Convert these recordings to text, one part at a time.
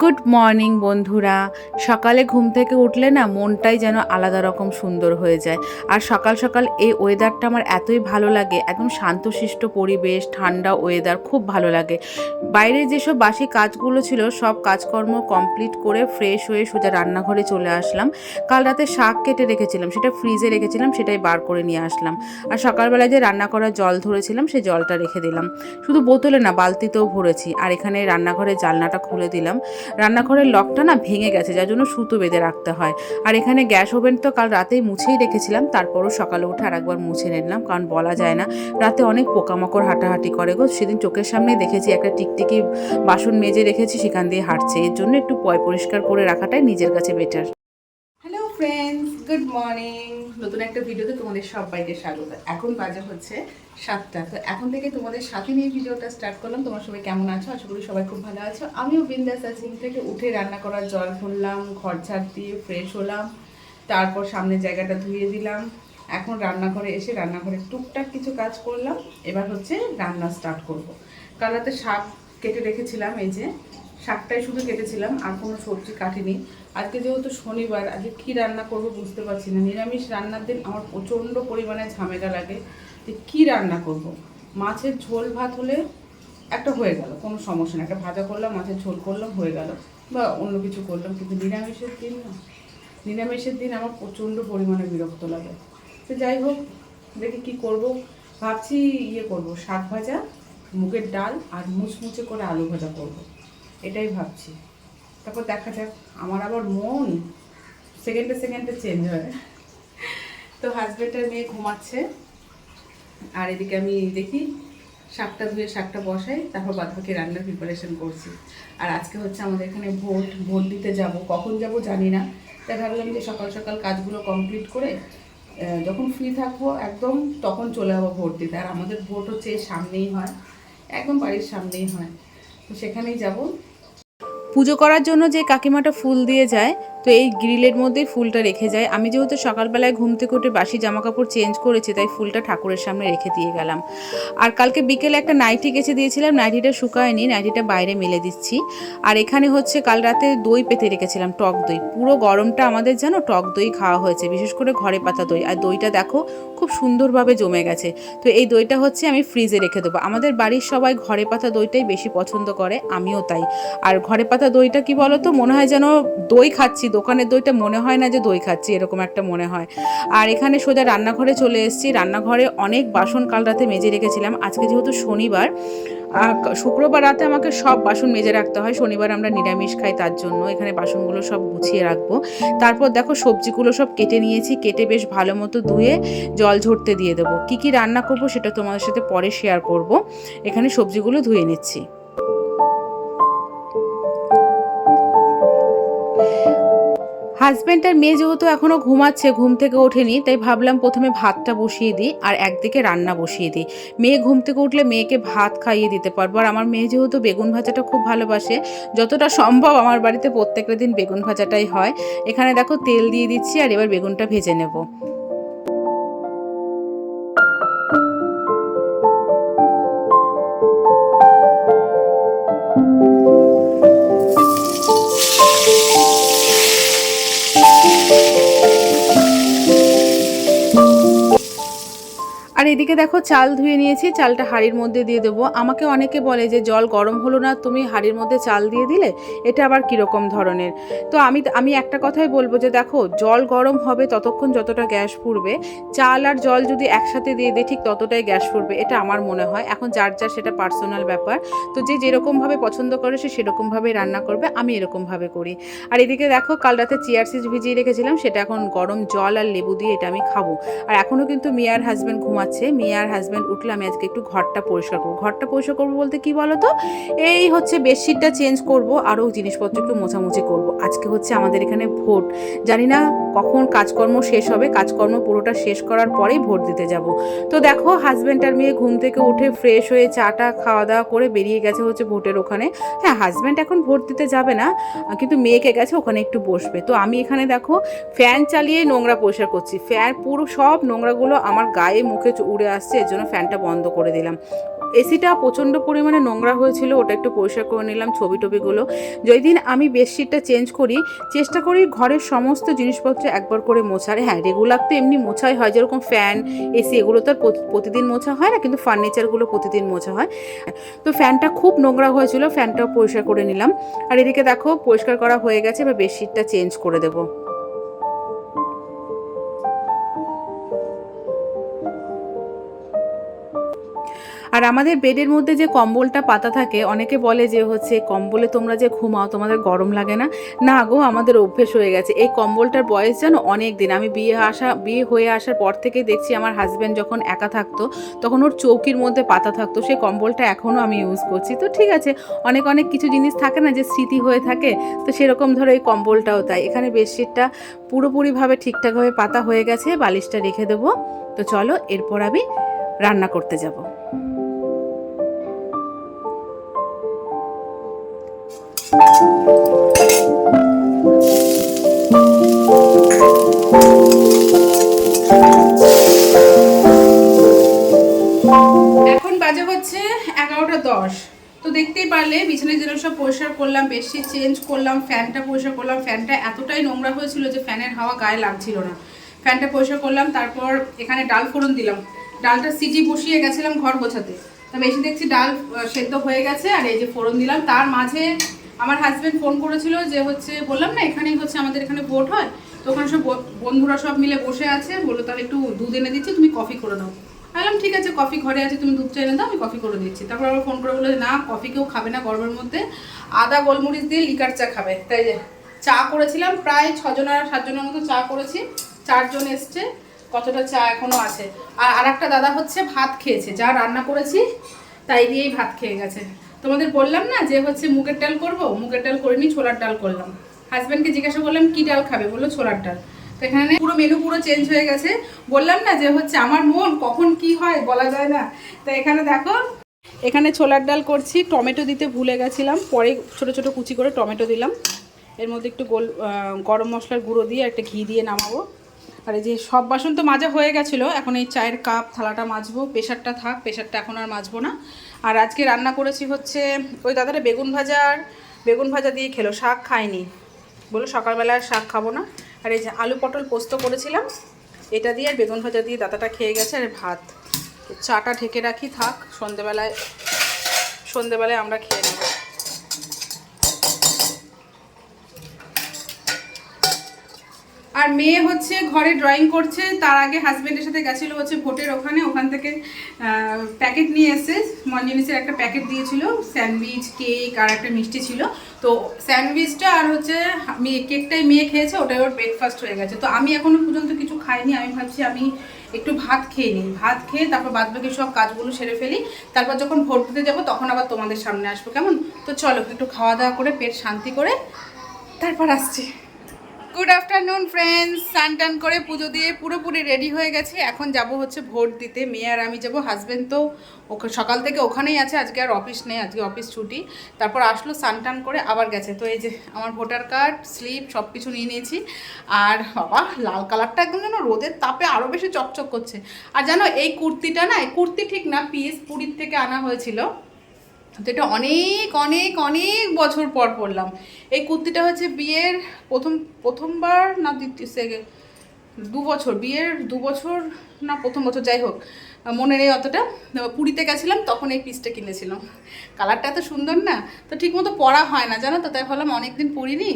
Good morning বন্ধুরা। সকালে ঘুম থেকে উঠলে না মনটাই যেন আলাদা রকম সুন্দর হয়ে যায়। আর সকাল সকাল এই ওয়েদারটা আমার এতই ভালো লাগে, একদম শান্তশিষ্ট পরিবেশ, ঠান্ডা ওয়েদার খুব ভালো লাগে। বাইরে যেসব বাসি কাজগুলো ছিল, সব কাজকর্ম কমপ্লিট করে ফ্রেশ হয়ে সোজা রান্নাঘরে চলে আসলাম। কাল রাতে শাক কেটে রেখেছিলাম, সেটা ফ্রিজে রেখেছিলাম, সেটাই বার করে নিয়ে আসলাম। আর সকালবেলায় যে রান্না করার জল ধরেছিলাম, সেই জলটা রেখে দিলাম। শুধু বোতলে না, বালতিতেও ভরেছি। আর এখানে রান্নাঘরের জালনাটা খুলে দিলাম। রান্নাঘরের লকটা না ভেঙে গেছে, যার জন্য সুতো বেঁধে রাখতে হয়। আর এখানে গ্যাস ওভেন তো কাল রাতেই মুছেই রেখেছিলাম, তারপরও সকালে উঠে আর একবার মুছে নিলাম, কারণ বলা যায় না, রাতে অনেক পোকামাকড় হাঁটাহাঁটি করে গো। সেদিন চোখের সামনে দেখেছি একটা টিকটিকি বাসন মেজে রেখেছি, সেখান দিয়ে হাঁটছে। এর জন্য একটু পয় পরিষ্কার করে রাখাটাই নিজের কাছে better hello friends good morning নতুন একটা ভিডিওতে তোমাদের সবাইকে স্বাগত। এখন বাজে হচ্ছে সাতটা। তো এখন থেকে তোমাদের সাথে নিয়ে ভিডিওটা স্টার্ট করলাম। তোমার সবাই কেমন আছো? আশা করি সবাই খুব ভালো আছো। আমিও বিন্দাস আছি। থেকে উঠে রান্না করার জল ভরলাম ঘর ঝাড় দিয়ে ফ্রেশ হলাম। তারপর সামনের জায়গাটা ধুয়ে দিলাম। এখন রান্নাঘরে এসে রান্নাঘরে টুকটাক কিছু কাজ করলাম। এবার হচ্ছে রান্না স্টার্ট করব। কাল রাতে শাক কেটে রেখেছিলাম এই যে শাকটাই শুধু কেটেছিলাম, আর কোনো সবজি কাটিনি। আজকে যেহেতু শনিবার, আজকে কী রান্না করব বুঝতে পারছি না। নিরামিষ রান্নার দিন আমার প্রচণ্ড পরিমাণে ঝামেলা লাগে যে কী রান্না করব। মাছের ঝোল ভাত হলে একটা হয়ে গেল, কোনো সমস্যা না একটা ভাজা করলাম, মাছের ঝোল করলাম, হয়ে গেল। বা অন্য কিছু করলাম, কিন্তু নিরামিষের দিন না। নিরামিষের দিন আমার প্রচণ্ড পরিমাণে বিরক্ত লাগে। তো যাই হোক, দেখি কি করব। ভাবছি ইয়ে করব, শাক ভাজা, মুগের ডাল, আর মুচমুচে করে আলু ভাজা করব। এটাই ভাবছি। তারপর দেখা যাক, আমার আবার মন সেকেন্ডে সেকেন্ডে চেঞ্জ হয়। তো হাজব্যান্ডের মেয়ে ঘুমাচ্ছে, আর এদিকে আমি দেখি শাকটা ধুয়ে শাকটা বসাই, তারপর বাদবাকি রান্নার প্রিপারেশন করছি। আর আজকে হচ্ছে আমাদের এখানে ভোট ভোট দিতে যাব। কখন যাব জানি না। তাই ভাবলাম যে সকাল সকাল কাজগুলো কমপ্লিট করে যখন ফ্রি থাকব একদম তখন চলে যাব ভোট দিতে। আর আমাদের ভোট হচ্ছে সামনেই হয়, একদম বাড়ির সামনেই হয়। তো সেখানেই যাব। পুজো করার জন্য যে কাকিমাটা ফুল দিয়ে যায় তো এই গ্রিলের মধ্যেই ফুলটা রেখে যায়। আমি যেহেতু সকালবেলায় ঘুম থেকে উঠে বাসি জামা কাপড় চেঞ্জ করেছি, তাই ফুলটা ঠাকুরের সামনে রেখে দিয়ে গেলাম। আর কালকে বিকেলে একটা নাইটি গেছে দিয়েছিলাম, নাইটিটা শুকায়নি, নাইটিটা বাইরে মেলে দিচ্ছি। আর এখানে হচ্ছে কাল রাতে দই পেতে রেখেছিলাম, টক দই। পুরো গরমটা আমাদের যেন টক দই খাওয়া হয়েছে, বিশেষ করে ঘরে পাতা দই। আর দইটা দেখো, খুব সুন্দরভাবে জমে গেছে। তো এই দইটা হচ্ছে আমি ফ্রিজে রেখে দেবো। আমাদের বাড়ির সবাই ঘরে পাতা দইটাই বেশি পছন্দ করে, আমিও তাই। আর ঘরে পাতা দইটা কি বলো তো মনে হয় যেন দই খাচ্ছি দোকানের দইটা মনে হয় না যে দই খাচ্ছি, এরকম একটা মনে হয়। আর এখানে সোজা রান্নাঘরে চলে এসেছি। রান্নাঘরে অনেক বাসন কাল রাতে মেজে রেখেছিলাম। আজকে যেহেতু শনিবার শুক্রবার রাতে আমাকে সব বাসন মেজে রাখতে হয়। শনিবার আমরা নিরামিষ খাই, তার জন্য এখানে বাসনগুলো সব গুছিয়ে রাখব। তারপর দেখো সবজিগুলো সব কেটে নিয়েছি। কেটে বেশ ভালো মতো ধুয়ে জল ঝরতে দিয়ে দেবো। কী কী রান্না করব সেটা তোমাদের সাথে পরে শেয়ার করব। এখানে সবজিগুলো ধুয়ে নিচ্ছি। হাজব্যান্ড আর মেয়ে যেহেতু এখনও ঘুমাচ্ছে, ঘুম থেকে ওঠেনি, তাই ভাবলাম প্রথমে ভাতটা বসিয়ে দিই আর একদিকে রান্না বসিয়ে দিই। মেয়ে ঘুম থেকে উঠলে মেয়েকে ভাত খাইয়ে দিতে পারব। আর আমার মেয়ে যেহেতু বেগুন ভাজাটা খুব ভালোবাসে, যতটা সম্ভব আমার বাড়িতে প্রত্যেকটা দিন বেগুন ভাজাটাই হয়। এখানে দেখো তেল দিয়ে দিচ্ছি আর এবার বেগুনটা ভেজে নেব। আর এদিকে দেখো চাল ধুয়ে নিয়েছি, চালটা হাঁড়ির মধ্যে দিয়ে দেবো। আমাকে অনেকে বলে যে, জল গরম হলো না, তুমি হাঁড়ির মধ্যে চাল দিয়ে দিলে? এটা আবার কীরকম ধরনের? তো আমি আমি একটা কথাই বলব যে, দেখো, জল গরম হবে ততক্ষণ যতটা গ্যাস ফুরবে চাল আর জল যদি একসাথে দিয়ে দিই, ঠিক ততটাই গ্যাস ফুরবে এটা আমার মনে হয়। এখন যার যার সেটা পার্সোনাল ব্যাপার। তো যে যেরকমভাবে পছন্দ করে, সে সেরকমভাবে রান্না করবে, আমি এরকমভাবে করি। আর এদিকে দেখো, কাল রাতে চিয়ার সিজ ভিজিয়ে রেখেছিলাম, সেটা এখন গরম জল আর লেবু দিয়ে এটা আমি খাব। আর এখনও কিন্তু মিয়ার হাজব্যান্ড ঘুমাচ্ছে আর হাজব্যান্ড উঠলে আমি আজকে একটু ঘরটা পরিষ্কার করব। ঘরটা পরিষ্কার করব বলতে কি বলো তো এই হচ্ছে বেডশিটটা চেঞ্জ করব, আরও জিনিসপত্র একটু মোছামুছি করব। আজকে হচ্ছে আমাদের এখানে ভোট। জানি না কখন কাজকর্ম শেষ হবে, কাজকর্ম পুরোটা শেষ করার পরেই ভোট দিতে যাব। তো দেখো হাজব্যান্ড আর মেয়ে ঘুম থেকে উঠে ফ্রেশ হয়ে চাটা খাওয়া দাওয়া করে বেরিয়ে গেছে হচ্ছে ভোটের ওখানে। হ্যাঁ হাজব্যান্ড এখন ভোট দিতে যাবে না, কিন্তু মেয়েকে গেছে ওখানে একটু বসবে। তো আমি এখানে দেখো ফ্যান চালিয়ে নোংরা পরিষ্কার করছি। ফ্যান পুরো সব নোংরাগুলো আমার গায়ে, মুখে উড়ে আসছে, এর জন্য ফ্যানটা বন্ধ করে দিলাম। এসিটা প্রচণ্ড পরিমাণে নোংরা হয়েছিল, ওটা একটু পরিষ্কার করে নিলাম ছবি টবিগুলো যেই দিন আমি বেডশিটটা চেঞ্জ করি, চেষ্টা করি ঘরের সমস্ত জিনিসপত্র একবার করে মোছার। হ্যাঁ রেগুলার তো এমনি মোছাই হয়, যেরকম ফ্যান এসি, এগুলো তো প্রতিদিন মোছা হয় না, কিন্তু ফার্নিচারগুলো প্রতিদিন মোছা হয়। তো ফ্যানটা খুব নোংরা হয়েছিল ফ্যানটাও পরিষ্কার করে নিলাম। আর এদিকে দেখো, পরিষ্কার করা হয়ে গেছে, এবার বেডশিটটা চেঞ্জ করে দেবো। আর আমাদের বেডের মধ্যে যে কম্বলটা পাতা থাকে, অনেকে বলে যে হচ্ছে কম্বলে তোমরা যে ঘুমাও, তোমাদের গরম লাগে না। না গো, আমাদের অভ্যেস হয়ে গেছে। এই কম্বলটার বয়স যেন অনেক দিন। আমি বিয়ে আসা, বিয়ে হয়ে আসার পর থেকেই দেখছি আমার হাজব্যান্ড যখন একা থাকতো, তখন ওর চৌকির মধ্যে পাতা থাকতো। সেই কম্বলটা এখনও আমি ইউজ করছি। তো ঠিক আছে, অনেক অনেক কিছু জিনিস থাকে না যে স্মৃতি হয়ে থাকে, তো সেরকম ধরো এই কম্বলটাও তাই। এখানে বেডশিটটা পুরোপুরিভাবে ঠিকঠাকভাবে পাতা হয়ে গেছে, বালিশটা রেখে দেবো। তো চলো, এরপর আমি রান্না করতে যাব। এখন বাজে হচ্ছে এগারোটা দশ। তো দেখতেই পারলে বিছানা যেন সব পরিষ্কার করলাম, বেডশিট চেঞ্জ করলাম, ফ্যানটা পরিষ্কার করলাম। ফ্যানটা এতটাই নোংরা হয়েছিল যে ফ্যানের হাওয়া গায়ে লাগছিল না। ফ্যানটা পরিষ্কার করলাম, তারপর এখানে ডাল ফোড়ন দিলাম। ডালটা সিটি বসিয়ে গেছিলাম ঘর গোছাতে। তবে এসে দেখছি ডাল সেদ্ধ হয়ে গেছে, আর এই যে ফোড়ন দিলাম। তার মাঝে আমার হাজব্যান্ড ফোন করেছিল যে হচ্ছে, বললাম না, এখানেই হচ্ছে আমাদের এখানে ভোট হয়, তো ওখানে সব বন্ধুরা সব মিলে বসে আছে, বলল তাহলে একটু দুধ এনে দিচ্ছি, তুমি কফি করে দাও বললাম, ঠিক আছে কফি ঘরে আছে, তুমি দুধ চা এনে দাও, আমি কফি করে দিচ্ছি। তারপর আবার ফোন করে বলল না কফি কেউ খাবে না গরমের মধ্যে, আদা, গোলমরিচ দিয়ে লিকার চা খাবে। তাই যে, চা করেছিলাম, প্রায় ছজনের সাতজনের মতো চা করেছি, চারজন এসছে, কতটা চা এখনও আছে। আর আরেকটা দাদা হচ্ছে ভাত খেয়েছে, যা রান্না করেছি, তাই দিয়েই ভাত খেয়ে গেছে। তোমাদের বললাম না যে হচ্ছে মুগের ডাল করব? মুগের ডাল করিনি, ছোলার ডাল করলাম। হাজব্যান্ডকে জিজ্ঞাসা করলাম, কি ডাল খাবে? বলল, ছোলার ডাল। তো এখানে পুরো মেনু পুরো চেঞ্জ হয়ে গেছে। বললাম না যে হচ্ছে আমার মন কখন কি হয় বলা যায় না। তো এখানে দেখো, এখানে ছোলার ডাল করছি। টমেটো দিতে ভুলে গেছিলাম। পরে ছোট ছোট কুচি করে টমেটো দিলাম। এর মধ্যে একটু গোল গরম মশলার গুঁড়ো দিয়ে একটা ঘি দিয়ে নামাবো। আর এই যে সব বাসন তো মাজা হয়ে গেছিল, এখন এই চায়ের কাপ থালাটা মাজবো। প্রেশারটা থাক, প্রেশারটা এখন আর মাজবো না। আর আজকে রান্না করেছি হচ্ছে ওই দাদাটা বেগুন ভাজা আর বেগুন ভাজা দিয়ে খেলো, শাক খায়নি। বলো সকালবেলায় শাক খাব না। আর এই যে আলু পটল পোস্ত করেছিলাম, এটা দিয়ে আর বেগুন ভাজা দিয়ে দাদাটা খেয়ে গেছে আর ভাত। চাটা ঢেকে রাখি, থাক, সন্ধেবেলায় সন্ধেবেলায় আমরা খেয়ে নেব। আর মেয়ে হচ্ছে ঘরে ড্রয়িং করছে, তার আগে হাজবেন্ডের সাথে গেছিল হচ্ছে ভোটের ওখানে, ওখান থেকে প্যাকেট নিয়ে এসে মঞ্জিনিসের একটা প্যাকেট দিয়েছিল স্যান্ডউইচ কেক আর একটা মিষ্টি ছিল। তো স্যান্ডউইচটা আর হচ্ছে মেয়ে কেকটাই মেয়ে খেয়েছে, ওটাই ওর ব্রেকফাস্ট হয়ে গেছে। তো আমি এখনও পর্যন্ত কিছু খাইনি, আমি ভাবছি আমি একটু ভাত খেয়ে নিই। ভাত খেয়ে তারপর বাদ বাকি সব কাজগুলো সেরে ফেলি। তারপর যখন ভোট দিতে যাব, তখন আবার তোমাদের সামনে আসব, কেমন? তো চলো একটু খাওয়া দাওয়া করে, পেট শান্তি করে, তারপর আসছি। গুড আফটারনুন ফ্রেন্ডস স্নান টান করে পুজো দিয়ে পুরোপুরি রেডি হয়ে গেছে। এখন যাব হচ্ছে ভোট দিতে। মেয়ে আর আমি যাব হাজব্যান্ড তো সকাল থেকে ওখানেই আছে। আজকে আর অফিস নেই, আজকে অফিস ছুটি। তারপর আসলো স্নান টান করে আবার গেছে। তো এই যে আমার ভোটার কার্ড স্লিপ সব কিছু নিয়ে নিয়েছি। আর বাবা, লাল কালারটা একদম যেন রোদের তাপে আরও বেশি চকচক করছে। আর জানো, এই কুর্তিটা না, এই কুর্তি ঠিক না, পিস পুরীর থেকে আনা হয়েছিল। তো এটা অনেক অনেক অনেক বছর পর পরলাম। এই কুর্তিটা হচ্ছে বিয়ের প্রথম, প্রথমবার না দ্বিতীয় সেকে দু বছর, বিয়ের দু বছর না প্রথম বছর, যাই হোক, মনে নেই অতটা। পুরীতে গেছিলাম, তখন এই পিসটা কিনেছিলাম। কালারটা এত সুন্দর না, তো ঠিকমতো পরা হয় না, জানো তো? তাই ভাবলাম অনেকদিন পরিনি।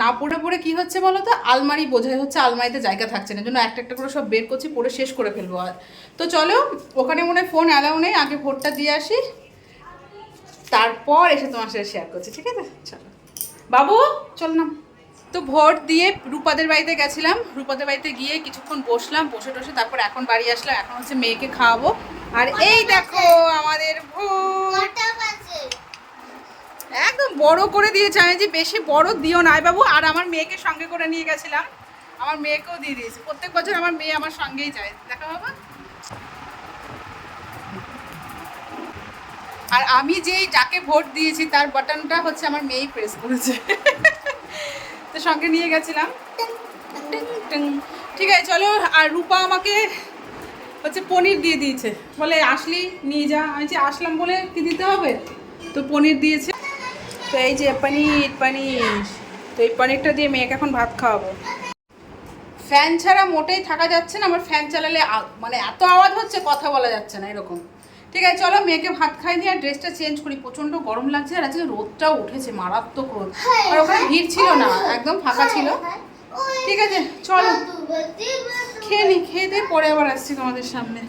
না পরে পরে কি হচ্ছে বলো তো? আলমারি বোঝাই হচ্ছে, আলমারিতে জায়গা থাকছে না জন্য একটা একটা করে সব বের করছি, পরে শেষ করে ফেলব আর। তো চলো, ওখানে মনে ফোন অ্যালাউ নেই, আগে ভোটটা দিয়ে আসি। তারপর এসে তোমার সাথে শেয়ার করছি ঠিক আছে? চলো। বাবু চল না। তো ভোট দিয়ে রূপাদের বাড়িতে গেছিলাম। রূপাদের বাড়িতে গিয়ে কিছুক্ষণ বসলাম বসে টসে তারপর এখন বাড়ি আসলাম। এখন হচ্ছে মেয়েকে খাওয়াবো। আর এই দেখো আমাদের ভোট। একদম বড় করে দিয়েছে। আমি যে বেশি বড় দিও নাই বাবু আর আমার মেয়েকে সঙ্গে করে নিয়ে গেছিলাম। আমার মেয়েকেও দিয়ে দিয়েছি। প্রত্যেক বছর আমার মেয়ে আমার সঙ্গেই যায়। দেখা বাবা? আর আমি যেই যাকে ভোট দিয়েছি, তার বাটনটা হচ্ছে আমার মেয়েই প্রেস করেছে। তো সঙ্গে নিয়ে গেছিলাম। ঠিক আছে, চলো। আর রূপা আমাকে হচ্ছে পনির দিয়ে দিয়েছে। বলে, আসলি, নিয়ে যা। আমি যে আসলাম বলে কি দিতে হবে? তো পনির দিয়েছে। তো এই যে পনির পনির। তো এই পনিরটা দিয়ে মেয়েকে এখন ভাত খাওয়াবো। ফ্যান ছাড়া মোটেই থাকা যাচ্ছে না। আমার ফ্যান চালালে মানে এত আওয়াজ হচ্ছে, কথা বলা যাচ্ছে না এরকম। ঠিক আছে চলো মেয়েকে ভাত খাই দিয়ে আর ড্রেসটা চেঞ্জ করি। প্রচণ্ড গরম লাগছে আর আজকে রোদটাও উঠেছে মারাত্মক রোদ। আর ওখানে ভিড় ছিল না একদম ফাঁকা ছিল। ঠিক আছে চলো। খেয়ে নি খেয়ে দিয়ে পরে আবার আসছি তোমাদের সামনে।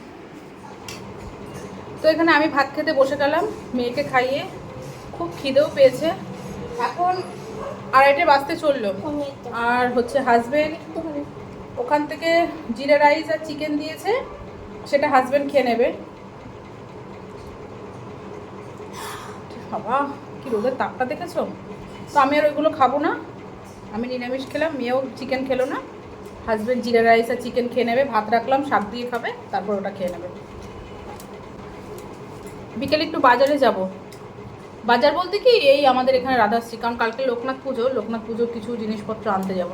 তো এখানে আমি ভাত খেতে বসে গেলাম মেয়েকে খাইয়ে। খুব খিদেও পেয়েছে। এখন আড়াইটে বাজতে চলল। আর হচ্ছে হাজবেন্ড ওখান থেকে জিরা রাইস আর চিকেন দিয়েছে সেটা হাজবেন্ড খেয়ে নেবে। বাবা কি রোদের তাপটা দেখেছ? তো আমি আর ওইগুলো খাব না। আমি নিরামিষ খেলাম, মেয়েও চিকেন খেলো না। হাজবেন্ড জিরা রাইস আর চিকেন খেয়ে নেবে, ভাত রাখলাম, শাক দিয়ে খাবে, তারপর ওটা খেয়ে নেবে। বিকেলে একটু বাজারে যাব। বাজার বলতে কি, এই আমাদের এখানে রাধাশ্রী, কারণ কালকে লোকনাথ পুজো, লোকনাথ পুজোর কিছু জিনিসপত্র আনতে যাব।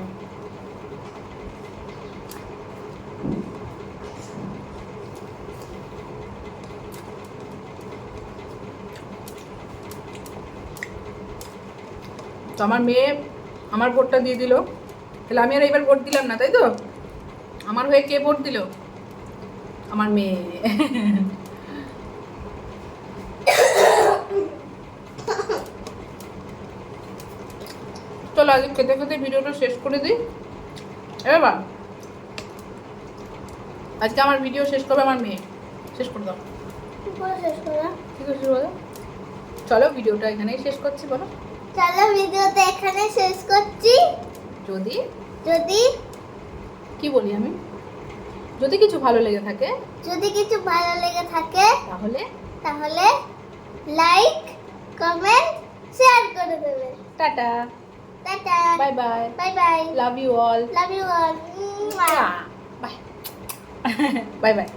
তো আমার মেয়ে আমার ভোটটা দিয়ে দিল। তাহলে আমি আর এবার ভোট দিলাম না তাই তো? আমার হয়ে কে ভোট দিল? আমার মেয়ে। চলো আজকে খেতে খেতে ভিডিওটা শেষ করে দিই। এবার আজকে আমার ভিডিও শেষ করবে আমার মেয়ে। শেষ করে দাও। শেষ করে ঠিক আছে চলো ভিডিওটা এখানেই শেষ করছি বলো। চলো ভিডিওটা এখানে শেষ করছি। যদি? যদি? কি বলি আমি? যদি কিছু ভালো লেগে থাকে যদি কিছু ভালো লেগে থাকে তাহলে? তাহলে লাইক কমেন্ট শেয়ার করে দেবে। Tata. Tata. Bye bye bye bye love you all love you all bye bye bye